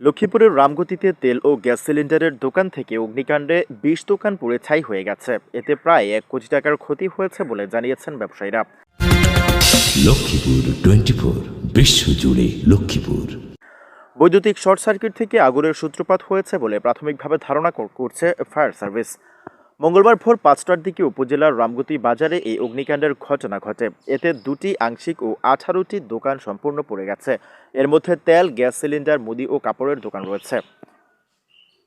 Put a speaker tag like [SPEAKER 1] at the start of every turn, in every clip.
[SPEAKER 1] লক্ষ্মীপুরের রামগতিতে তেল ও গ্যাস সিলিন্ডারের দোকান থেকে অগ্নিকাণ্ডে বিশ দোকান পুড়ে ছাই হয়ে গেছে। এতে প্রায় এক কোটি টাকার ক্ষতি হয়েছে বলে জানিয়েছেন ব্যবসায়ীরা।
[SPEAKER 2] লক্ষ্মীপুর টোয়েন্টি ফোর বিশ্বজুড়ে লক্ষ্মীপুর।
[SPEAKER 1] বৈদ্যুতিক শর্ট সার্কিট থেকে আগুনের সূত্রপাত হয়েছে বলে প্রাথমিকভাবে ধারণা কর- করছে ফায়ার সার্ভিস। মঙ্গলবার ভোর পাঁচটার দিকে উপজেলার রামগতি বাজারে এই অগ্নিকাণ্ডের ঘটনা ঘটে। এতে দুটি আংশিক ও আঠারোটি দোকান সম্পূর্ণ পড়ে গেছে। এর মধ্যে তেল, গ্যাস সিলিন্ডার, মুদি ও কাপড়ের দোকান রয়েছে।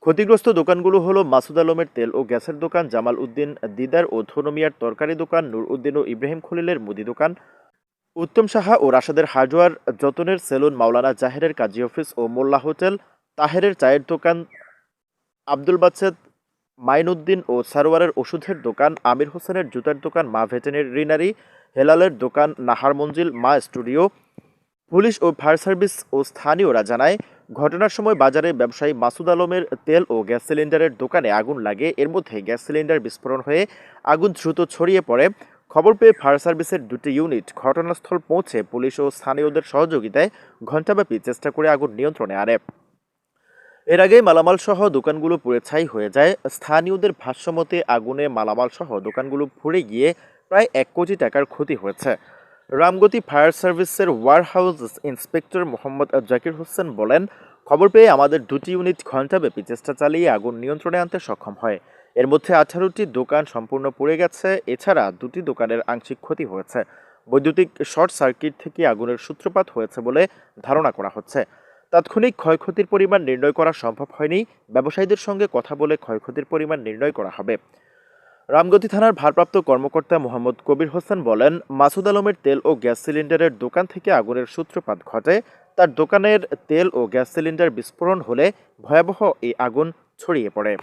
[SPEAKER 1] ক্ষতিগ্রস্ত দোকানগুলো হলো মাসুদ আলমের তেল ও গ্যাসের দোকান, জামাল উদ্দিন দিদার ও ধনমিয়ার তরকারি দোকান, নূর উদ্দিন ও ইব্রাহিম খলিলের মুদি দোকান। উত্তম সাহা ও রাশেদের হার্ডওয়ার যতনের সেলুন মাওলানা জাহেরের কাজী অফিস ও মোল্লা হোটেল, তাহেরের চায়ের দোকান, আব্দুল বাচ্চেদ মাইনুদ্দিন ও সারোয়ারের ওষুধের দোকান, আমির হোসেনের জুতার দোকান, মা ভেটেরিনারি হেলালের দোকান, নাহার মঞ্জিল, মা স্টুডিও। পুলিশ ও ফায়ার সার্ভিস ও স্থানীয়রা জানায়, ঘটনার সময় বাজারে ব্যবসায়ী মাসুদ আলমের তেল ও গ্যাস সিলিন্ডারের দোকানে আগুন লাগে। এর মধ্যে গ্যাস সিলিন্ডার বিস্ফোরণ হয়ে আগুন দ্রুত ছড়িয়ে পড়ে। খবর পেয়ে ফায়ার সার্ভিসের দুটি ইউনিট ঘটনাস্থল পৌঁছে পুলিশ ও স্থানীয়দের সহযোগিতায় ঘণ্টাব্যাপী চেষ্টা করে আগুন নিয়ন্ত্রণে আনে। এর আগে মালামাল সহ দোকানগুলো পুড়ে ছাই হয়ে যায়। স্থানীয়দের ভাষ্যমতে, আগুনে মালামাল সহ দোকানগুলো পুড়ে গিয়ে প্রায় এক কোটি টাকার ক্ষতি হয়েছে। রামগতি ফায়ার সার্ভিসের warehouse inspector Mohammad Zakir Hossain বলেন, খবর পেয়ে আমাদের দুটি ইউনিট ঘণ্টাব্যাপী চেষ্টা চালিয়ে আগুন নিয়ন্ত্রণে আনতে সক্ষম হয়। এর মধ্যে আঠারোটি দোকান সম্পূর্ণ পুড়ে গেছে, এছাড়া দুটি দোকানের আংশিক ক্ষতি হয়েছে। বৈদ্যুতিক শর্ট সার্কিট থেকে আগুনের সূত্রপাত হয়েছে বলে ধারণা করা হচ্ছে। তাৎক্ষণিক ক্ষয়ক্ষতির পরিমাণ নির্ণয় করা সম্ভব হয়নি। ব্যবসায়ীদের সঙ্গে কথা বলে ক্ষয়ক্ষতির পরিমাণ নির্ণয় করা হবে। রামগতি থানার ভারপ্রাপ্ত কর্মকর্তা মোহাম্মদ কবির হোসেন বলেন, মাসুদ আলমের তেল ও গ্যাস সিলিন্ডারের দোকান থেকে আগুনের সূত্রপাত ঘটে। তার দোকানের তেল ও গ্যাস সিলিন্ডার বিস্ফোরণ হলে ভয়াবহ এই আগুন ছড়িয়ে পড়ে।